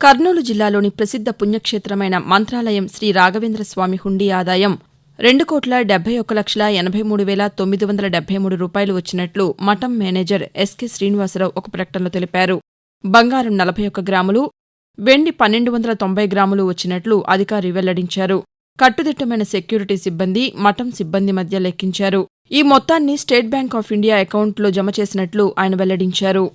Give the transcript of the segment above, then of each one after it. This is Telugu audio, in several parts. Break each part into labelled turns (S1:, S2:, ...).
S1: కర్నూలు జిల్లాలోని ప్రసిద్ధ పుణ్యక్షేత్రమైన మంత్రాలయం శ్రీ రాఘవేంద్ర స్వామి హుండీ ఆదాయం రెండు కోట్ల డెబ్బై ఒక్క లక్షల ఎనభై మూడు వేల తొమ్మిది వందల డెబ్బై మూడు రూపాయలు వచ్చినట్లు మఠం మేనేజర్ ఎస్కే శ్రీనివాసరావు ఒక ప్రకటనలో తెలిపారు. బంగారం నలభై ఒక్క గ్రాములు వెండి పన్నెండు వందల తొంభై గ్రాములు వచ్చినట్లు అధికారి వెల్లడించారు. కట్టుదిట్టమైన సెక్యూరిటీ సిబ్బంది మఠం సిబ్బంది మధ్య లెక్కించారు. ఈ మొత్తాన్ని స్టేట్ బ్యాంక్ ఆఫ్ ఇండియా అకౌంట్లో జమ చేసినట్లు ఆయన వెల్లడించారు.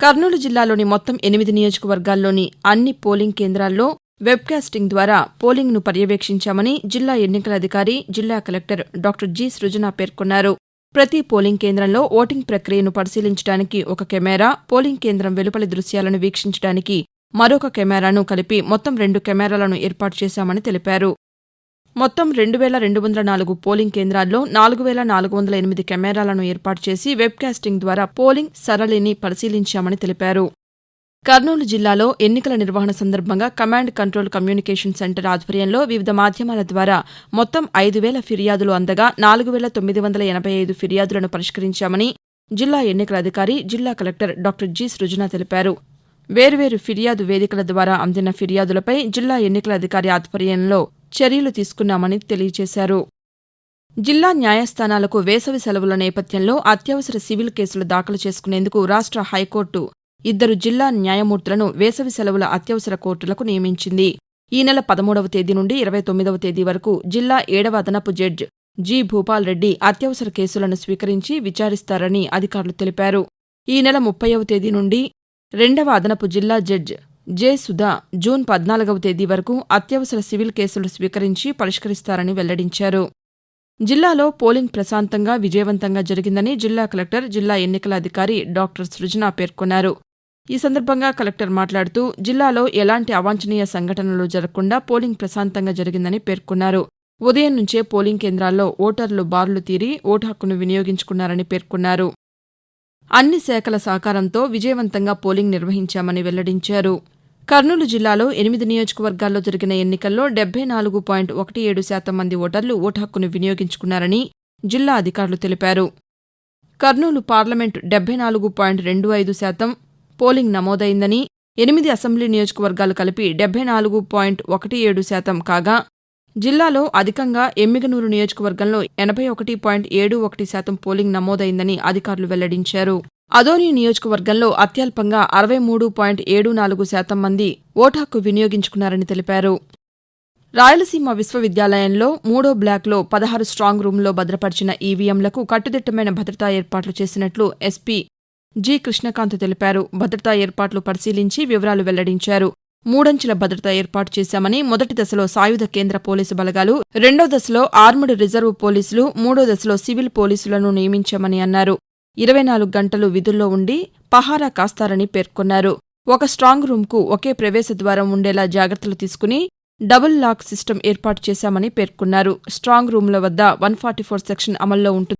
S1: కర్నూలు జిల్లాలోని మొత్తం ఎనిమిది నియోజకవర్గాల్లోని అన్ని పోలింగ్ కేంద్రాల్లో వెబ్కాస్టింగ్ ద్వారా పోలింగ్ను పర్యవేక్షించామని జిల్లా ఎన్నికల అధికారి జిల్లా కలెక్టర్ డాక్టర్ జి. సృజన పేర్కొన్నారు. ప్రతి పోలింగ్ కేంద్రంలో ఓటింగ్ ప్రక్రియను పరిశీలించడానికి ఒక కెమెరా పోలింగ్ కేంద్రం వెలుపలి దృశ్యాలను వీక్షించడానికి మరొక కెమెరాను కలిపి మొత్తం రెండు కెమెరాలను ఏర్పాటు చేశామని తెలిపారు. మొత్తం రెండు వేల రెండు వందల నాలుగు పోలింగ్ కేంద్రాల్లో నాలుగు వేల నాలుగు వందల ఎనిమిది కెమెరాలను ఏర్పాటు చేసి వెబ్కాస్టింగ్ ద్వారా పోలింగ్ సరళిని పరిశీలించామని తెలిపారు. కర్నూలు జిల్లాలో ఎన్నికల నిర్వహణ సందర్భంగా కమాండ్ కంట్రోల్ కమ్యూనికేషన్ సెంటర్ ఆధ్వర్యంలో వివిధ మాధ్యమాల ద్వారా మొత్తం ఐదు వేల ఫిర్యాదులు అందగా నాలుగు వేల తొమ్మిది వందల ఎనభై ఐదు ఫిర్యాదులను పరిష్కరించామని జిల్లా ఎన్నికల అధికారి జిల్లా కలెక్టర్ డాక్టర్ జి. సృజన తెలిపారు. వేర్వేరు ఫిర్యాదు వేదికల ద్వారా అందిన ఫిర్యాదులపై జిల్లా ఎన్నికల అధికారి ఆధ్వర్యంలో చర్యలు తీసుకున్నామని తెలియజేశారు. జిల్లా న్యాయస్థానాలకు వేసవి సెలవుల నేపథ్యంలో అత్యవసర సివిల్ కేసులు దాఖలు చేసుకునేందుకు రాష్ట్ర హైకోర్టు ఇద్దరు జిల్లా న్యాయమూర్తులను వేసవి సెలవుల అత్యవసర కోర్టులకు నియమించింది. ఈ నెల పదమూడవ తేదీ నుండి ఇరవై తొమ్మిదవ తేదీ వరకు జిల్లా ఏడవ అదనపు జడ్జ్ జి భూపాల్ రెడ్డి అత్యవసర కేసులను స్వీకరించి విచారిస్తారని అధికారులు తెలిపారు. ఈ నెల ముప్పైవ తేదీ నుండి రెండవ అదనపు జిల్లా జడ్జ్ జె సుధా జూన్ పద్నాలుగవ తేదీ వరకు అత్యవసర సివిల్ కేసులు స్వీకరించి పరిష్కరిస్తారని వెల్లడించారు. జిల్లాలో పోలింగ్ ప్రశాంతంగా విజయవంతంగా జరిగిందని జిల్లా కలెక్టర్ జిల్లా ఎన్నికల అధికారి డాక్టర్ సృజన పేర్కొన్నారు. ఈ సందర్భంగా కలెక్టర్ మాట్లాడుతూ జిల్లాలో ఎలాంటి అవాంఛనీయ సంఘటనలు జరగకుండా పోలింగ్ ప్రశాంతంగా జరిగిందని పేర్కొన్నారు. ఉదయం నుంచే పోలింగ్ కేంద్రాల్లో ఓటర్లు బారులు తీరి ఓటు హక్కును వినియోగించుకున్నారని పేర్కొన్నారు. అన్ని శాఖల సహకారంతో విజయవంతంగా పోలింగ్ నిర్వహించామని వెల్లడించారు. కర్నూలు జిల్లాలో ఎనిమిది నియోజకవర్గాల్లో జరిగిన ఎన్నికల్లో డెబ్బై నాలుగు పాయింట్ ఒకటి ఏడు శాతం మంది ఓటర్లు ఓటు హక్కును వినియోగించుకున్నారని జిల్లా అధికారులు తెలిపారు. కర్నూలు పార్లమెంటు డెబ్బై నాలుగు పాయింట్ రెండు ఐదు శాతం పోలింగ్ నమోదైందని ఎనిమిది అసెంబ్లీ నియోజకవర్గాలు కలిపి డెబ్బై నాలుగు పాయింట్ ఒకటి ఏడు శాతం కాగా జిల్లాలో అధికంగా ఎమ్మిగనూరు నియోజకవర్గంలో ఎనభై ఒకటి పాయింట్ ఏడు ఒకటి శాతం పోలింగ్ నమోదైందని అధికారులు వెల్లడించారు. అదోని నియోజకవర్గంలో అత్యల్పంగా అరవై మూడు పాయింట్ ఏడు నాలుగు శాతం మంది ఓటు హక్కు వినియోగించుకున్నారని తెలిపారు. రాయలసీమ విశ్వవిద్యాలయంలో మూడో బ్లాక్లో పదహారు స్ట్రాంగ్ రూంలో భద్రపరిచిన ఈవీఎంలకు కట్టుదిట్టమైన భద్రతా ఏర్పాట్లు చేసినట్లు ఎస్పీ జి కృష్ణకాంత్ తెలిపారు. భద్రతా ఏర్పాట్లు పరిశీలించి వివరాలు వెల్లడించారు. మూడంచెల భద్రత ఏర్పాటు చేశామని మొదటి దశలో సాయుధ కేంద్ర పోలీసు బలగాలు రెండో దశలో ఆర్మడ్ రిజర్వ్ పోలీసులు మూడో దశలో సివిల్ పోలీసులను నియమించామని అన్నారు. ఇరవై నాలుగు గంటలు విధుల్లో ఉండి పహారా కాస్తారని పేర్కొన్నారు. ఒక స్ట్రాంగ్ రూంకు ఒకే ప్రవేశ ద్వారం ఉండేలా జాగ్రత్తలు తీసుకుని డబుల్ లాక్ సిస్టమ్ ఏర్పాటు చేశామని పేర్కొన్నారు. స్ట్రాంగ్ రూంల వద్ద వన్ ఫార్టీ ఫోర్ సెక్షన్ అమల్లో ఉంటుంది.